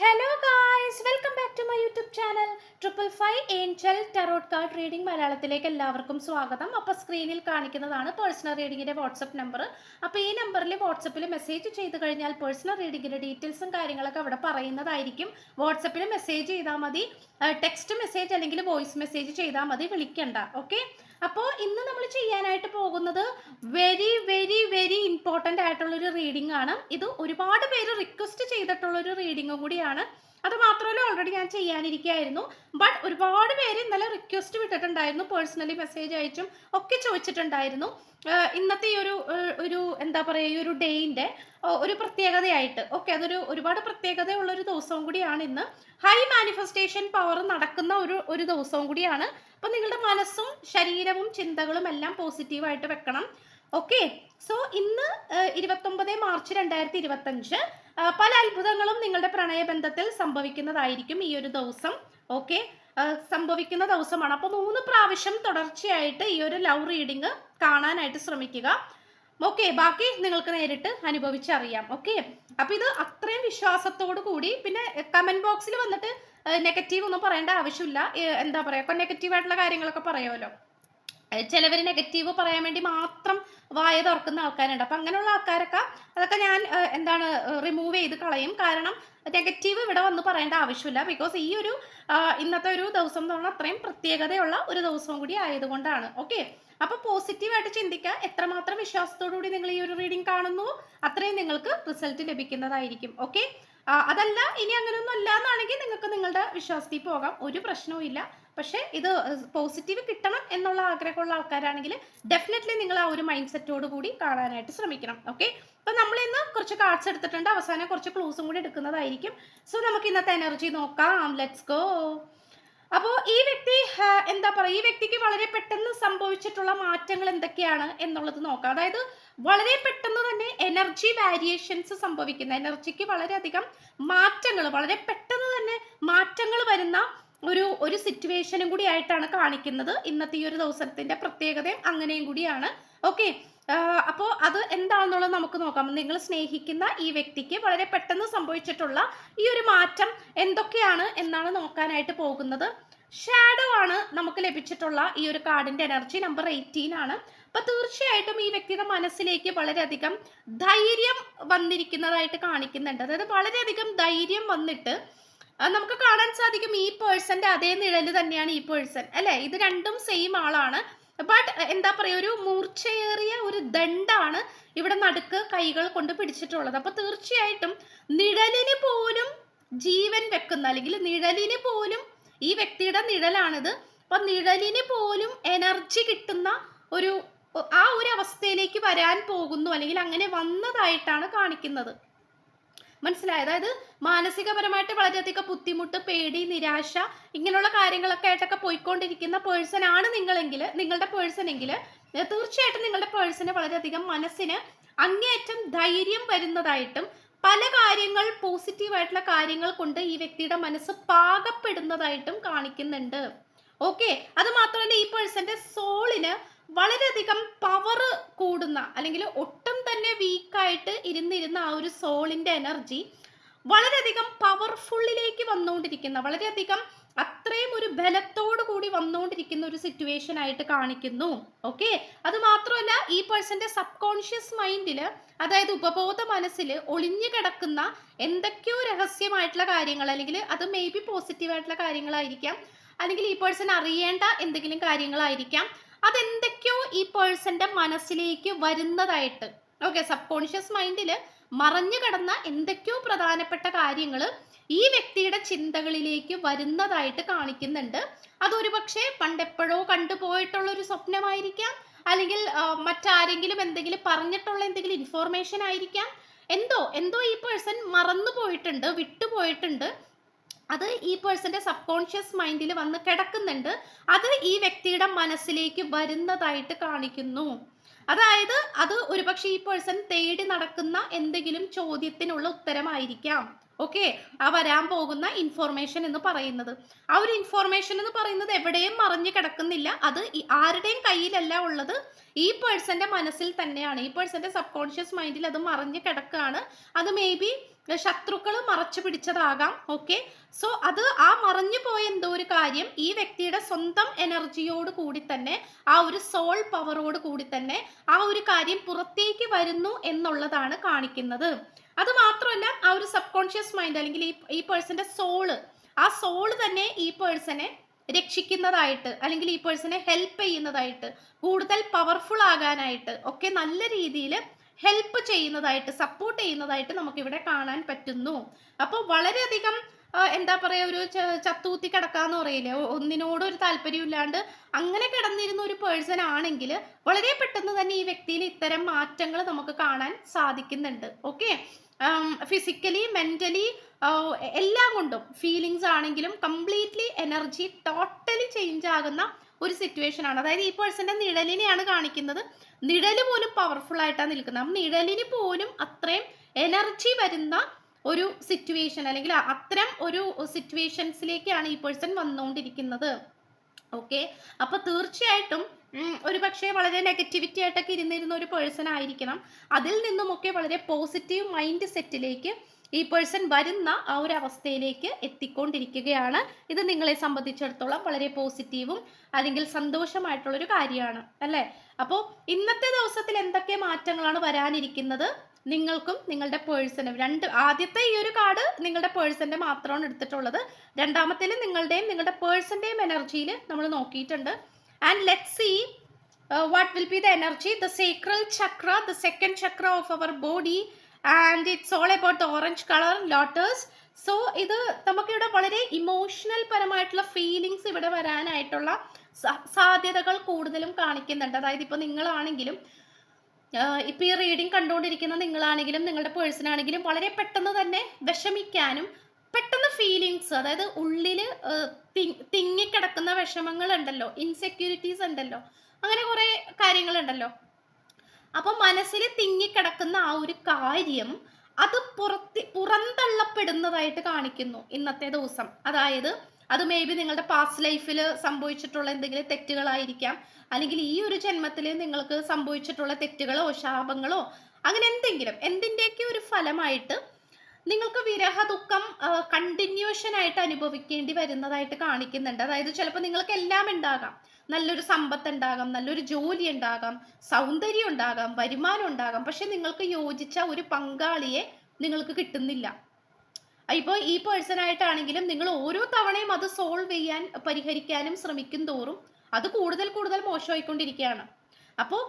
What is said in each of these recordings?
Hello guys welcome back to my YouTube channel triple five angel tarot card reading മലയാളത്തിലേക്ക് എല്ലാവർക്കും സ്വാഗതം. അപ്പോൾ സ്ക്രീനിൽ കാണിക്കുന്നതാണ് പേഴ്സണൽ റീഡിങ്ങിന്റെ വാട്സപ്പ് നമ്പർ അപ്പോൾ ഈ നമ്പറിൽ വാട്സപ്പിൽ മെസ്സേജ് ചെയ്ത് കഴിഞ്ഞാൽ പേഴ്സണൽ റീഡിങ്ങിന്റെ ഡീറ്റെയിൽസും കാര്യങ്ങളൊക്കെ അവിടെ പറയുന്നതായിരിക്കും. വാട്സപ്പിൽ മെസ്സേജ് ചെയ്താൽ മതി. ടെക്സ്റ്റ് മെസ്സേജ് അല്ലെങ്കിൽ വോയിസ് മെസ്സേജ് ചെയ്താൽ മതി. വിളിക്കണ്ട. ഓക്കെ അപ്പോൾ ഇന്ന് നമ്മൾ ചെയ്യാനായിട്ട് പോകുന്നത് വെരി വെരി വെരി ഇമ്പോർട്ടന്റ് ആയിട്ടുള്ളൊരു റീഡിംഗ് ആണ്. ഇത് ഒരുപാട് പേര് റിക്വസ്റ്റ് ചെയ്തിട്ടുള്ളൊരു റീഡിങ്ങും കൂടിയാണ്. അത് മാത്രമല്ല ഓൾറെഡി ഞാൻ ചെയ്യാനിരിക്കുകയായിരുന്നു ബട്ട് ഒരുപാട് പേര് ഇന്നലെ റിക്വസ്റ്റ് വിട്ടിട്ടുണ്ടായിരുന്നു. പേഴ്സണലി മെസ്സേജ് അയച്ചും ഒക്കെ ചോദിച്ചിട്ടുണ്ടായിരുന്നു. ഇന്നത്തെ ഈ ഒരു ഒരു എന്താ പറയുക ഈ ഒരു ഡേയിന്റെ ഒരു പ്രത്യേകതയായിട്ട്. ഓക്കെ അതൊരു ഒരുപാട് പ്രത്യേകതയുള്ള ഒരു ദിവസവും കൂടിയാണ് ഇന്ന്. ഹൈ മാനിഫെസ്റ്റേഷൻ പവർ നടക്കുന്ന ഒരു ഒരു ദിവസവും കൂടിയാണ്. അപ്പം നിങ്ങളുടെ മനസ്സും ശരീരവും ചിന്തകളും എല്ലാം പോസിറ്റീവായിട്ട് വെക്കണം. ഓക്കെ സോ ഇന്ന് ഇരുപത്തൊമ്പത് മാർച്ച് രണ്ടായിരത്തി ഇരുപത്തഞ്ച് പല അത്ഭുതങ്ങളും നിങ്ങളുടെ പ്രണയബന്ധത്തിൽ സംഭവിക്കുന്നതായിരിക്കും ഈ ഒരു ദിവസം. ഓക്കെ സംഭവിക്കുന്ന ദിവസമാണ്. അപ്പോൾ മൂന്ന് പ്രാവശ്യം തുടർച്ചയായിട്ട് ഈ ഒരു ലവ് റീഡിങ് കാണാനായിട്ട് ശ്രമിക്കുക. ഓക്കെ ബാക്കി നിങ്ങൾക്ക് നേരിട്ട് അനുഭവിച്ചറിയാം. ഓക്കെ അപ്പൊ ഇത് അത്രയും വിശ്വാസത്തോടു കൂടി പിന്നെ കമന്റ് ബോക്സിൽ വന്നിട്ട് നെഗറ്റീവ് ഒന്നും പറയേണ്ട ആവശ്യമില്ല. എന്താ പറയാ? ഇപ്പൊ നെഗറ്റീവ് ആയിട്ടുള്ള കാര്യങ്ങളൊക്കെ പറയുമല്ലോ. ചിലവർ നെഗറ്റീവ് പറയാൻ വേണ്ടി മാത്രം വായ തുറക്കുന്ന ആൾക്കാരുണ്ട്. അപ്പം അങ്ങനെയുള്ള ആൾക്കാരൊക്കെ അതൊക്കെ ഞാൻ എന്താണ് റിമൂവ് ചെയ്ത് കളയും. കാരണം നെഗറ്റീവ് ഇവിടെ വന്ന് പറയേണ്ട ആവശ്യമില്ല. ബിക്കോസ് ഈ ഒരു ഇന്നത്തെ ഒരു ദിവസം എന്ന് പറഞ്ഞാൽ അത്രയും പ്രത്യേകതയുള്ള ഒരു ദിവസം കൂടി ആയതുകൊണ്ടാണ്. ഓക്കെ അപ്പൊ പോസിറ്റീവായിട്ട് ചിന്തിക്കുക. എത്രമാത്രം വിശ്വാസത്തോടുകൂടി നിങ്ങൾ ഈ ഒരു റീഡിംഗ് കാണുന്നു അത്രയും നിങ്ങൾക്ക് റിസൾട്ട് ലഭിക്കുന്നതായിരിക്കും. ഓക്കെ അതല്ല ഇനി അങ്ങനെയൊന്നും അല്ല എന്നാണെങ്കിൽ നിങ്ങൾക്ക് നിങ്ങളുടെ വിശ്വാസത്തിൽ പോകാം. ഒരു പ്രശ്നവും ഇല്ല പക്ഷേ ഇത് പോസിറ്റീവ് കിട്ടണം എന്നുള്ള ആഗ്രഹമുള്ള ആൾക്കാരാണെങ്കിൽ ഡെഫിനറ്റ്ലി നിങ്ങൾ ആ ഒരു മൈൻഡ് സെറ്റോട് കൂടി കാണാനായിട്ട് ശ്രമിക്കണം. ഓക്കെ അപ്പൊ നമ്മൾ ഇന്ന് കുറച്ച് കാർഡ്സ് എടുത്തിട്ടുണ്ട്. അവസാനം കുറച്ച് ക്ലൂസും കൂടി എടുക്കുന്നതായിരിക്കും. സോ നമുക്ക് ഇന്നത്തെ എനർജി നോക്കാം. ലെറ്റ്സ് ഗോ അപ്പോൾ ഈ വ്യക്തി എന്താ പറയുക ഈ വ്യക്തിക്ക് വളരെ പെട്ടെന്ന് സംഭവിച്ചിട്ടുള്ള മാറ്റങ്ങൾ എന്തൊക്കെയാണ് എന്നുള്ളത് നോക്കാം. അതായത് വളരെ പെട്ടെന്ന് തന്നെ എനർജി വാരിയേഷൻസ് സംഭവിക്കുന്ന എനർജിക്ക് വളരെയധികം മാറ്റങ്ങൾ വളരെ പെട്ടെന്ന് തന്നെ മാറ്റങ്ങൾ വരുന്ന ഒരു ഒരു സിറ്റുവേഷനും കൂടി ആയിട്ടാണ് കാണിക്കുന്നത്. ഇന്നത്തെ ഈ ഒരു ദിവസത്തിന്റെ പ്രത്യേകതയും അങ്ങനെയും കൂടിയാണ്. ഓക്കെ അപ്പോൾ അത് എന്താണെന്നുള്ളത് നമുക്ക് നോക്കാം. നിങ്ങൾ സ്നേഹിക്കുന്ന ഈ വ്യക്തിക്ക് വളരെ പെട്ടെന്ന് സംഭവിച്ചിട്ടുള്ള ഈ ഒരു മാറ്റം എന്തൊക്കെയാണ് എന്നാണ് നോക്കാനായിട്ട് പോകുന്നത്. ഷാഡോ ആണ് നമുക്ക് ലഭിച്ചിട്ടുള്ള ഈ ഒരു കാർഡിന്റെ എനർജി നമ്പർ എയ്റ്റീൻ ആണ്. അപ്പൊ തീർച്ചയായിട്ടും ഈ വ്യക്തിയുടെ മനസ്സിലേക്ക് വളരെയധികം ധൈര്യം വന്നിരിക്കുന്നതായിട്ട് കാണിക്കുന്നുണ്ട്. അതായത് വളരെയധികം ധൈര്യം വന്നിട്ട് നമുക്ക് കാണാൻ സാധിക്കും ഈ പേഴ്സന്റെ അതേ നിഴൽ തന്നെയാണ് ഈ പേഴ്സൺ അല്ലെ? ഇത് രണ്ടും സെയിം ആളാണ്. ബട്ട് എന്താ പറയുക ഒരു മൂർച്ചയേറിയ ഒരു ദണ്ടാണ് ഇവിടെ നടുക്ക് കൈകൾ കൊണ്ട് പിടിച്ചിട്ടുള്ളത്. അപ്പൊ തീർച്ചയായിട്ടും നിഴലിന് പോലും ജീവൻ വെക്കുന്ന അല്ലെങ്കിൽ നിഴലിന് പോലും ഈ വ്യക്തിയുടെ നിഴലാണിത്. അപ്പൊ നിഴലിന് പോലും എനർജി കിട്ടുന്ന ഒരു ആ ഒരു അവസ്ഥയിലേക്ക് വരാൻ പോകുന്നു അല്ലെങ്കിൽ അങ്ങനെ വന്നതായിട്ടാണ് കാണിക്കുന്നത്. മനസ്സിലായി? അതായത് മാനസികപരമായിട്ട് വളരെയധികം ബുദ്ധിമുട്ട് പേടി നിരാശ ഇങ്ങനെയുള്ള കാര്യങ്ങളൊക്കെ ആയിട്ടൊക്കെ പോയിക്കൊണ്ടിരിക്കുന്ന പേഴ്സൺ ആണ് നിങ്ങളെങ്കിൽ നിങ്ങളുടെ പേഴ്സൺ എങ്കിൽ തീർച്ചയായിട്ടും നിങ്ങളുടെ പേഴ്സണ് വളരെയധികം മനസ്സിന് അങ്ങേയറ്റം ധൈര്യം വരുന്നതായിട്ടും പല കാര്യങ്ങൾ പോസിറ്റീവായിട്ടുള്ള കാര്യങ്ങൾ കൊണ്ട് ഈ വ്യക്തിയുടെ മനസ്സ് പാകപ്പെടുന്നതായിട്ടും കാണിക്കുന്നുണ്ട്. ഓക്കെ അത് മാത്രമല്ല ഈ പേഴ്സന്റെ സോളിന് വളരെയധികം പവർ കൂടുന്ന അല്ലെങ്കിൽ ഒട്ടും തന്നെ വീക്കായിട്ട് ഇരുന്നിരുന്ന ആ ഒരു സോളിന്റെ എനർജി വളരെയധികം പവർഫുള്ളിലേക്ക് വന്നുകൊണ്ടിരിക്കുന്ന വളരെയധികം അത്രയും ഒരു ബലത്തോടു കൂടി വന്നുകൊണ്ടിരിക്കുന്ന ഒരു സിറ്റുവേഷൻ ആയിട്ട് കാണിക്കുന്നു. ഓക്കെ അത് മാത്രമല്ല ഈ പേഴ്സന്റെ സബ് കോൺഷ്യസ് മൈൻഡിൽ അതായത് ഉപബോധ മനസ്സിൽ ഒളിഞ്ഞു കിടക്കുന്ന എന്തൊക്കെയോ രഹസ്യമായിട്ടുള്ള കാര്യങ്ങൾ അല്ലെങ്കിൽ അത് മേ ബി പോസിറ്റീവ് ആയിട്ടുള്ള കാര്യങ്ങളായിരിക്കാം അല്ലെങ്കിൽ ഈ പേഴ്സൺ അറിയേണ്ട എന്തെങ്കിലും കാര്യങ്ങളായിരിക്കാം അതെന്തൊക്കെയോ ഈ പേഴ്സന്റെ മനസ്സിലേക്ക് വരുന്നതായിട്ട്. ഓക്കെ സബ് കോൺഷ്യസ് മൈൻഡിൽ മറഞ്ഞു കിടന്ന എന്തൊക്കെയോ പ്രധാനപ്പെട്ട കാര്യങ്ങൾ ഈ വ്യക്തിയുടെ ചിന്തകളിലേക്ക് വരുന്നതായിട്ട് കാണിക്കുന്നുണ്ട്. അതൊരു പക്ഷേ പണ്ടെപ്പോഴോ കണ്ടുപോയിട്ടുള്ള ഒരു സ്വപ്നമായിരിക്കാം. അല്ലെങ്കിൽ മറ്റാരെങ്കിലും എന്തെങ്കിലും പറഞ്ഞിട്ടുള്ള എന്തെങ്കിലും ഇൻഫോർമേഷൻ ആയിരിക്കാം. എന്തോ എന്തോ ഈ പേഴ്സൺ മറന്നു പോയിട്ടുണ്ട് വിട്ടുപോയിട്ടുണ്ട്. അത് ഈ പേഴ്സന്റെ സബ് കോൺഷ്യസ് മൈൻഡിൽ വന്ന് കിടക്കുന്നുണ്ട്. അത് ഈ വ്യക്തിയുടെ മനസ്സിലേക്ക് വരുന്നതായിട്ട് കാണിക്കുന്നു. അതായത് അത് ഒരുപക്ഷെ ഈ പേഴ്സൺ തേടി നടക്കുന്ന എന്തെങ്കിലും ചോദ്യത്തിനുള്ള ഉത്തരമായിരിക്കാം. ഓക്കെ ആ വരാൻ പോകുന്ന ഇൻഫോർമേഷൻ എന്ന് പറയുന്നത്. ആ ഒരു ഇൻഫോർമേഷൻ എന്ന് പറയുന്നത് എവിടെയും മറിഞ്ഞു കിടക്കുന്നില്ല. അത് ആരുടെയും കയ്യിലല്ല ഉള്ളത്. ഈ പേഴ്സന്റെ മനസ്സിൽ തന്നെയാണ്. ഈ പേഴ്സന്റെ സബ് കോൺഷ്യസ് മൈൻഡിൽ അത് മറിഞ്ഞു കിടക്കുകയാണ്. അത് മേ ബി ശത്രുക്കൾ മറച്ചു പിടിച്ചതാകാം. ഓക്കെ സോ അത് ആ മറഞ്ഞു പോയ എന്തോ ഒരു കാര്യം ഈ വ്യക്തിയുടെ സ്വന്തം എനർജിയോട് കൂടി തന്നെ ആ ഒരു സോൾ പവറോട് കൂടി തന്നെ ആ ഒരു കാര്യം പുറത്തേക്ക് വരുന്നു എന്നുള്ളതാണ് കാണിക്കുന്നത്. അത് മാത്രമല്ല ആ ഒരു സബ് കോൺഷ്യസ് മൈൻഡ് അല്ലെങ്കിൽ ഈ ഈ പേഴ്സന്റെ സോൾ ആ സോൾ തന്നെ ഈ പേഴ്സനെ രക്ഷിക്കുന്നതായിട്ട് അല്ലെങ്കിൽ ഈ പേഴ്സനെ ഹെൽപ്പ് ചെയ്യുന്നതായിട്ട് കൂടുതൽ പവർഫുൾ ആകാനായിട്ട് ഒക്കെ നല്ല രീതിയിൽ ഹെൽപ്പ് ചെയ്യുന്നതായിട്ട് സപ്പോർട്ട് ചെയ്യുന്നതായിട്ട് നമുക്ക് ഇവിടെ കാണാൻ പറ്റുന്നു. അപ്പോൾ വളരെയധികം എന്താ പറയാ ഒരു ചത്തൂത്തി കിടക്കാന്ന് പറയില്ലേ? ഒന്നിനോട് ഒന്നിനോടും ഒരു താല്പര്യം ഇല്ലാണ്ട് അങ്ങനെ കിടന്നിരുന്ന ഒരു പേഴ്സൺ ആണെങ്കിൽ വളരെ പെട്ടെന്ന് തന്നെ ഈ വ്യക്തിയിൽ ഇത്തരം മാറ്റങ്ങൾ നമുക്ക് കാണാൻ സാധിക്കുന്നുണ്ട്. ഓക്കെ ഫിസിക്കലി മെന്റലി എല്ലാം കൊണ്ടും ഫീലിങ്സ് ആണെങ്കിലും കംപ്ലീറ്റ്ലി എനർജി ടോട്ടലി ചേഞ്ച് ആകുന്ന ഒരു സിറ്റുവേഷൻ ആണ്. അതായത് ഈ പേഴ്സന്റെ നിഴലിനെയാണ് കാണിക്കുന്നത്. നിഴൽ പോലും പവർഫുൾ ആയിട്ടാണ് നിൽക്കുന്നത്. അപ്പം നിഴലിന് പോലും അത്രയും എനർജി വരുന്ന ഒരു സിറ്റുവേഷൻ അല്ലെങ്കിൽ അത്തരം ഒരു സിറ്റുവേഷൻസിലേക്കാണ് ഈ പേഴ്സൺ വന്നുകൊണ്ടിരിക്കുന്നത്. ഓക്കെ അപ്പൊ തീർച്ചയായിട്ടും ഒരു പക്ഷേ വളരെ നെഗറ്റിവിറ്റി ആയിട്ടൊക്കെ ഇരുന്നിരുന്ന ഒരു പേഴ്സൺ ആയിരിക്കണം. അതിൽ നിന്നുമൊക്കെ വളരെ പോസിറ്റീവ് മൈൻഡ് സെറ്റിലേക്ക് ഈ പേഴ്സൺ വരുന്ന ആ ഒരു അവസ്ഥയിലേക്ക് എത്തിക്കൊണ്ടിരിക്കുകയാണ്. ഇത് നിങ്ങളെ സംബന്ധിച്ചിടത്തോളം വളരെ പോസിറ്റീവും അല്ലെങ്കിൽ സന്തോഷമായിട്ടുള്ള ഒരു കാര്യമാണ്. അല്ലേ? അപ്പോൾ ഇന്നത്തെ ദിവസത്തിൽ എന്തൊക്കെ മാറ്റങ്ങളാണ് വരാനിരിക്കുന്നത്? നിങ്ങൾക്കും നിങ്ങളുടെ പേഴ്സണും രണ്ട് ആദ്യത്തെ ഈ ഒരു കാർഡ് നിങ്ങളുടെ പേഴ്സന്റെ മാത്രമാണ് എടുത്തിട്ടുള്ളത്. രണ്ടാമത്തേൽ നിങ്ങളുടെയും നിങ്ങളുടെ പേഴ്സന്റെയും എനർജിയിൽ നമ്മൾ നോക്കിയിട്ടുണ്ട്. And let see what will be the energy the sacral chakra the second chakra of our body and it's all about the orange colour lotus so ഇത് നമുക്കിവിടെ വളരെ ഇമോഷണൽ പരമായിട്ടുള്ള ഫീലിങ്സ് ഇവിടെ വരാനായിട്ടുള്ള സാധ്യതകൾ കൂടുതലും കാണിക്കുന്നുണ്ട്. അതായത് ഇപ്പോൾ നിങ്ങളാണെങ്കിലും ആഹ് ഇപ്പൊ ഈ റീഡിങ് കണ്ടുകൊണ്ടിരിക്കുന്ന നിങ്ങളാണെങ്കിലും നിങ്ങളുടെ പേഴ്സണാണെങ്കിലും വളരെ പെട്ടെന്ന് തന്നെ വിഷമിക്കാനും പെട്ടെന്ന് ഫീലിങ്സ് അതായത് ഉള്ളിൽ തിങ്ങിക്കിടക്കുന്ന വിഷമങ്ങൾ ഉണ്ടല്ലോ ഇൻസെക്യൂരിറ്റീസ് ഉണ്ടല്ലോ അങ്ങനെ കുറെ കാര്യങ്ങളുണ്ടല്ലോ. അപ്പൊ മനസ്സിൽ തിങ്ങിക്കിടക്കുന്ന ആ ഒരു കാര്യം അത് പുറത്ത് പുറന്തള്ളപ്പെടുന്നതായിട്ട് കാണിക്കുന്നു ഇന്നത്തെ ദിവസം. അതായത് അത് മേ ബി നിങ്ങളുടെ പാസ്റ്റ് ലൈഫിൽ സംഭവിച്ചിട്ടുള്ള എന്തെങ്കിലും തെറ്റുകളായിരിക്കാം. അല്ലെങ്കിൽ ഈ ഒരു ജന്മത്തിൽ നിങ്ങൾക്ക് സംഭവിച്ചിട്ടുള്ള തെറ്റുകളോ ശാപങ്ങളോ അങ്ങനെ എന്തെങ്കിലും എന്തിന്റെയൊക്കെ ഒരു ഫലമായിട്ട് നിങ്ങൾക്ക് വിരഹ ദുഃഖം കണ്ടിന്യൂഷൻ ആയിട്ട് അനുഭവിക്കേണ്ടി വരുന്നതായിട്ട് കാണിക്കുന്നുണ്ട്. അതായത് ചിലപ്പോൾ നിങ്ങൾക്ക് എല്ലാം ഉണ്ടാകാം. നല്ലൊരു സമ്പത്ത് ഉണ്ടാകാം നല്ലൊരു ജോലി ഉണ്ടാകാം സൗന്ദര്യം ഉണ്ടാകാം വരുമാനം ഉണ്ടാകാം പക്ഷെ നിങ്ങൾക്ക് യോജിച്ച ഒരു പങ്കാളിയെ നിങ്ങൾക്ക് കിട്ടുന്നില്ല. ഇപ്പോൾ ഈ പേഴ്സൺ ആയിട്ടാണെങ്കിലും നിങ്ങൾ ഓരോ തവണയും അത് സോൾവ് ചെയ്യാൻ പരിഹരിക്കാനും ശ്രമിക്കും തോറും അത് കൂടുതൽ കൂടുതൽ മോശമായിക്കൊണ്ടിരിക്കുകയാണ്. അപ്പോൾ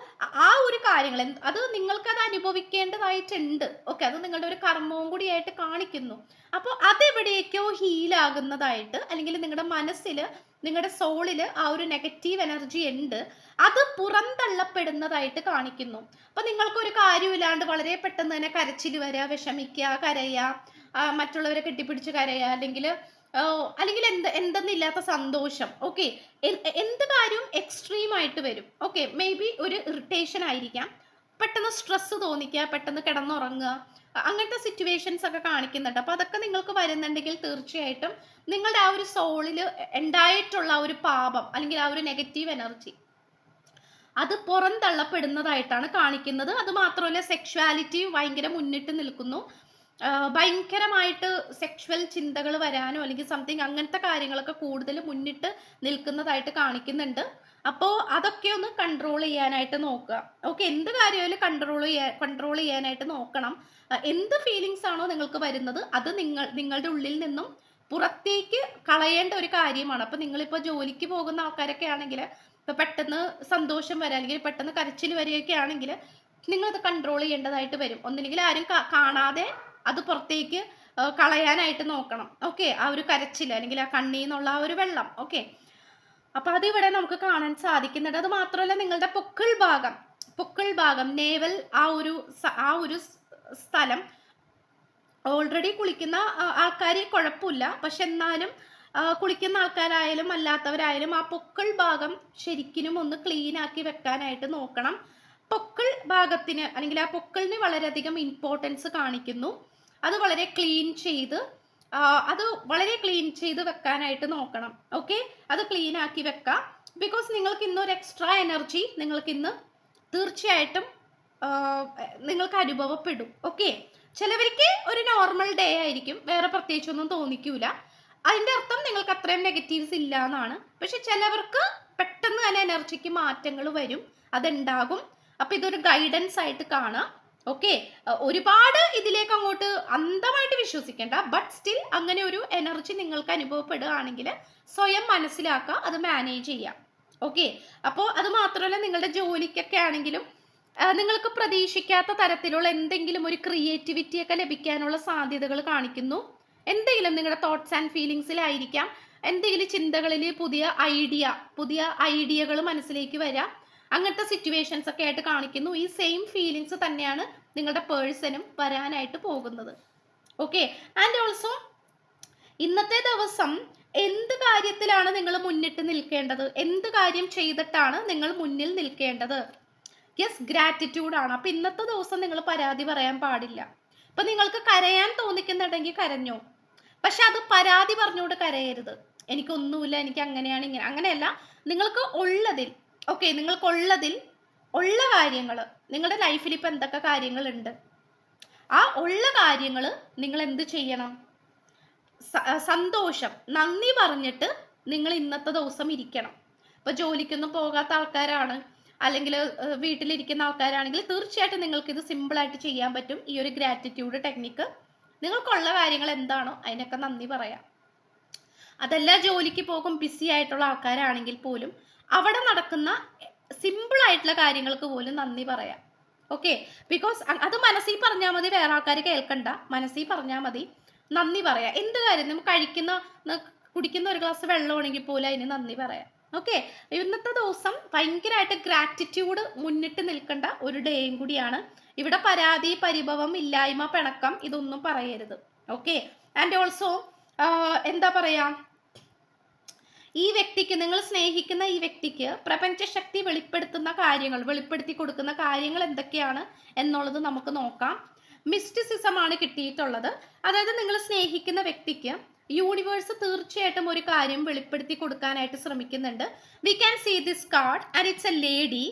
ആ ഒരു കാര്യങ്ങൾ അത് നിങ്ങൾക്ക് അത് അനുഭവിക്കേണ്ടതായിട്ടുണ്ട്. ഓക്കെ അത് നിങ്ങളുടെ ഒരു കർമ്മവും കൂടിയായിട്ട് കാണിക്കുന്നു. അപ്പോൾ അതെവിടേക്കോ ഹീലാകുന്നതായിട്ട് അല്ലെങ്കിൽ നിങ്ങളുടെ മനസ്സിൽ നിങ്ങളുടെ സോളിൽ ആ ഒരു നെഗറ്റീവ് എനർജി ഉണ്ട് അത് പുറന്തള്ളപ്പെടുന്നതായിട്ട് കാണിക്കുന്നു. അപ്പൊ നിങ്ങൾക്കൊരു കാര്യമില്ലാണ്ട് വളരെ പെട്ടെന്ന് തന്നെ കരച്ചിൽ വരിക വിഷമിക്കുക കരയുക മറ്റുള്ളവരെ കെട്ടിപ്പിടിച്ച് കരയുക അല്ലെങ്കിൽ അല്ലെങ്കിൽ എന്ത് എന്തെന്നില്ലാത്ത സന്തോഷം. ഓക്കെ എന്ത് കാര്യവും എക്സ്ട്രീം ആയിട്ട് വരും. ഓക്കെ മേ ബി ഒരു ഇറിറ്റേഷൻ ആയിരിക്കാം. പെട്ടെന്ന് സ്ട്രെസ് തോന്നിക്കുക പെട്ടെന്ന് കിടന്നുറങ്ങുക അങ്ങനത്തെ സിറ്റുവേഷൻസ് ഒക്കെ കാണിക്കുന്നുണ്ട്. അപ്പോൾ അതൊക്കെ നിങ്ങൾക്ക് വരുന്നുണ്ടെങ്കിൽ തീർച്ചയായിട്ടും നിങ്ങളുടെ ആ ഒരു സോളിൽ ഉണ്ടായിട്ടുള്ള ആ ഒരു പാപം അല്ലെങ്കിൽ ആ ഒരു നെഗറ്റീവ് എനർജി അത് പുറന്തള്ളപ്പെടുന്നതായിട്ടാണ് കാണിക്കുന്നത്. അത് മാത്രമല്ല സെക്ഷുവാലിറ്റി ഭയങ്കര മുന്നിട്ട് നിൽക്കുന്നു. ഭയങ്കരമായിട്ട് സെക്ഷുവൽ ചിന്തകൾ വരാനോ അല്ലെങ്കിൽ സംതിങ് അങ്ങനത്തെ കാര്യങ്ങളൊക്കെ കൂടുതൽ മുന്നിട്ട് നിൽക്കുന്നതായിട്ട് കാണിക്കുന്നുണ്ട്. അപ്പോൾ അതൊക്കെ ഒന്ന് കൺട്രോൾ ചെയ്യാനായിട്ട് നോക്കുക. ഓക്കെ എന്ത് കാര്യമായാലും കൺട്രോൾ ചെയ്യാൻ കൺട്രോൾ ചെയ്യാനായിട്ട് നോക്കണം. എന്ത് ഫീലിങ്സ് ആണോ നിങ്ങൾക്ക് വരുന്നത് അത് നിങ്ങൾ നിങ്ങളുടെ ഉള്ളിൽ നിന്നും പുറത്തേക്ക് കളയേണ്ട ഒരു കാര്യമാണ്. അപ്പോൾ നിങ്ങളിപ്പോൾ ജോലിക്ക് പോകുന്ന ആൾക്കാരൊക്കെ ആണെങ്കിൽ ഇപ്പൊ പെട്ടെന്ന് സന്തോഷം വരിക അല്ലെങ്കിൽ പെട്ടെന്ന് കരച്ചിൽ വരികയൊക്കെ ആണെങ്കിൽ നിങ്ങളത് കൺട്രോൾ ചെയ്യേണ്ടതായിട്ട് വരും. ഒന്നില്ലെങ്കിൽ ആരും കാണാതെ അത് പുറത്തേക്ക് കളയാനായിട്ട് നോക്കണം. ഓക്കെ ആ ഒരു കരച്ചിൽ അല്ലെങ്കിൽ ആ കണ്ണിൽ നിന്നുള്ള ആ ഒരു വെള്ളം. ഓക്കെ അപ്പൊ അത് ഇവിടെ നമുക്ക് കാണാൻ സാധിക്കുന്നുണ്ട് അത് മാത്രമല്ല നിങ്ങളുടെ പൊക്കിൾ ഭാഗം പൊക്കിൾ ഭാഗം നേവൽ ആ ഒരു ആ ഒരു സ്ഥലം ഓൾറെഡി കുളിക്കുന്ന ആൾക്കാർ കുഴപ്പമില്ല. പക്ഷെ എന്നാലും കുളിക്കുന്ന ആൾക്കാരായാലും അല്ലാത്തവരായാലും ആ പൊക്കിൾ ഭാഗം ശരിക്കും ഒന്ന് ക്ലീൻ ആക്കി വെക്കാനായിട്ട് നോക്കണം. പൊക്കിൾ ഭാഗത്തിന് അല്ലെങ്കിൽ ആ പൊക്കിളിന് വളരെയധികം ഇമ്പോർട്ടൻസ് കാണിക്കുന്നു. അത് വളരെ ക്ലീൻ ചെയ്ത് അത് വളരെ ക്ലീൻ ചെയ്ത് വെക്കാനായിട്ട് നോക്കണം. ഓക്കെ അത് ക്ലീൻ ആക്കി വെക്കാം. ബിക്കോസ് നിങ്ങൾക്ക് ഇന്ന് ഒരു എക്സ്ട്രാ എനർജി നിങ്ങൾക്ക് ഇന്ന് തീർച്ചയായിട്ടും നിങ്ങൾക്ക് അനുഭവപ്പെടും. ഓക്കെ ചിലവർക്ക് ഒരു നോർമൽ ഡേ ആയിരിക്കും. വേറെ പ്രത്യേകിച്ചൊന്നും തോന്നിക്കൂല. അതിന്റെ അർത്ഥം നിങ്ങൾക്ക് അത്രയും നെഗറ്റീവ്സ് ഇല്ല എന്നാണ്. പക്ഷെ ചിലവർക്ക് പെട്ടെന്ന് തന്നെ എനർജിക്ക് മാറ്റങ്ങൾ വരും. അതുണ്ടാകും. അപ്പൊ ഇതൊരു ഗൈഡൻസ് ആയിട്ട് കാണാം. ഓക്കെ ഒരുപാട് ഇതിലേക്ക് അങ്ങോട്ട് അന്ധമായിട്ട് വിശ്വസിക്കേണ്ട ബട്ട് സ്റ്റിൽ അങ്ങനെ ഒരു എനർജി നിങ്ങൾക്ക് അനുഭവപ്പെടുകയാണെങ്കിൽ സ്വയം മനസ്സിലാക്കുക അത് മാനേജ് ചെയ്യാം ഓക്കെ അപ്പോൾ അത് മാത്രമല്ല നിങ്ങളുടെ ജോലിക്കൊക്കെ ആണെങ്കിലും നിങ്ങൾക്ക് പ്രതീക്ഷിക്കാത്ത തരത്തിലുള്ള എന്തെങ്കിലും ഒരു ക്രിയേറ്റിവിറ്റി ഒക്കെ ലഭിക്കാനുള്ള സാധ്യതകൾ കാണിക്കുന്നു. എന്തെങ്കിലും നിങ്ങളുടെ തോട്ട്സ് ആൻഡ് ഫീലിങ്സിലായിരിക്കാം എന്തെങ്കിലും ചിന്തകളിൽ പുതിയ ഐഡിയ പുതിയ ഐഡിയകൾ മനസ്സിലേക്ക് വരാം. അങ്ങനത്തെ സിറ്റുവേഷൻസ് ഒക്കെ ആയിട്ട് കാണിക്കുന്നു. ഈ സെയിം ഫീലിങ്സ് തന്നെയാണ് നിങ്ങളുടെ പേഴ്സണും വരാനായിട്ട് പോകുന്നത്. ഓക്കെ ആൻഡ് ഓൾസോ ഇന്നത്തെ ദിവസം എന്ത് കാര്യത്തിലാണ് നിങ്ങൾ മുന്നിട്ട് നിൽക്കേണ്ടത്? എന്ത് കാര്യം ചെയ്തിട്ടാണ് നിങ്ങൾ മുന്നിൽ നിൽക്കേണ്ടത്? യെസ് ഗ്രാറ്റിറ്റ്യൂഡ് ആണ്. അപ്പൊ ഇന്നത്തെ ദിവസം നിങ്ങൾ പരാതി പറയാൻ പാടില്ല. അപ്പൊ നിങ്ങൾക്ക് കരയാൻ തോന്നിക്കുന്നുണ്ടെങ്കിൽ കരഞ്ഞോ. പക്ഷെ അത് പരാതി പറഞ്ഞുകൊണ്ട് കരയരുത്. എനിക്കൊന്നുമില്ല എനിക്ക് അങ്ങനെയാണ് ഇങ്ങനെ. അങ്ങനെയല്ല നിങ്ങൾക്ക് ഉള്ളതിൽ ഓക്കെ നിങ്ങൾക്കുള്ളതിൽ ഉള്ള കാര്യങ്ങൾ നിങ്ങളുടെ ലൈഫിൽ ഇപ്പം എന്തൊക്കെ കാര്യങ്ങളുണ്ട്? ആ ഉള്ള കാര്യങ്ങൾ നിങ്ങൾ എന്ത് ചെയ്യണം? സന്തോഷം. നന്ദി പറഞ്ഞിട്ട് നിങ്ങൾ ഇന്നത്തെ ദിവസം ഇരിക്കണം. ഇപ്പൊ ജോലിക്കൊന്നും പോകാത്ത ആൾക്കാരാണ്. അല്ലെങ്കിൽ വീട്ടിലിരിക്കുന്ന ആൾക്കാരാണെങ്കിൽ തീർച്ചയായിട്ടും നിങ്ങൾക്ക് ഇത് സിമ്പിളായിട്ട് ചെയ്യാൻ പറ്റും. ഈ ഒരു ഗ്രാറ്റിറ്റ്യൂഡ് ടെക്നിക്ക് നിങ്ങൾക്കുള്ള കാര്യങ്ങൾ എന്താണോ അതിനൊക്കെ നന്ദി പറയാം. അതല്ല ജോലിക്ക് പോകും ബിസി ആയിട്ടുള്ള ആൾക്കാരാണെങ്കിൽ പോലും അവിടെ നടക്കുന്ന സിമ്പിൾ ആയിട്ടുള്ള കാര്യങ്ങൾക്ക് പോലും നന്ദി പറയാം. ഓക്കെ ബിക്കോസ് അത് മനസ്സിൽ പറഞ്ഞാൽ മതി വേറെ ആൾക്കാർ കേൾക്കണ്ട. മനസ്സിൽ പറഞ്ഞാൽ മതി നന്ദി പറയാം. എന്ത് കാര്യം? നമുക്ക് കഴിക്കുന്ന കുടിക്കുന്ന ഒരു ഗ്ലാസ് വെള്ളമാണെങ്കിൽ പോലും അതിന് നന്ദി പറയാം. ഓക്കെ ഇന്നത്തെ ദിവസം ഭയങ്കരമായിട്ട് ഗ്രാറ്റിറ്റ്യൂഡ് മുന്നിട്ട് നിൽക്കേണ്ട ഒരു ഡേയും കൂടിയാണ്. ഇവിടെ പരാതി പരിഭവം ഇല്ലായ്മ പിണക്കം ഇതൊന്നും പറയരുത്. ഓക്കെ ആൻഡ് ഓൾസോ എന്താ പറയാ? ഈ വ്യക്തിക്ക് നിങ്ങൾ സ്നേഹിക്കുന്ന ഈ വ്യക്തിക്ക് പ്രപഞ്ചശക്തി വെളിപ്പെടുത്തുന്ന കാര്യങ്ങൾ വെളിപ്പെടുത്തി കൊടുക്കുന്ന കാര്യങ്ങൾ എന്തൊക്കെയാണ് എന്നുള്ളത് നമുക്ക് നോക്കാം. മിസ്റ്റിസിസം ആണ് കിട്ടിയിട്ടുള്ളത്. അതായത് നിങ്ങൾ സ്നേഹിക്കുന്ന വ്യക്തിക്ക് യൂണിവേഴ്സ് തീർച്ചയായിട്ടും ഒരു കാര്യം വെളിപ്പെടുത്തി കൊടുക്കാനായിട്ട് ശ്രമിക്കുന്നുണ്ട്. We can see this card and it's a lady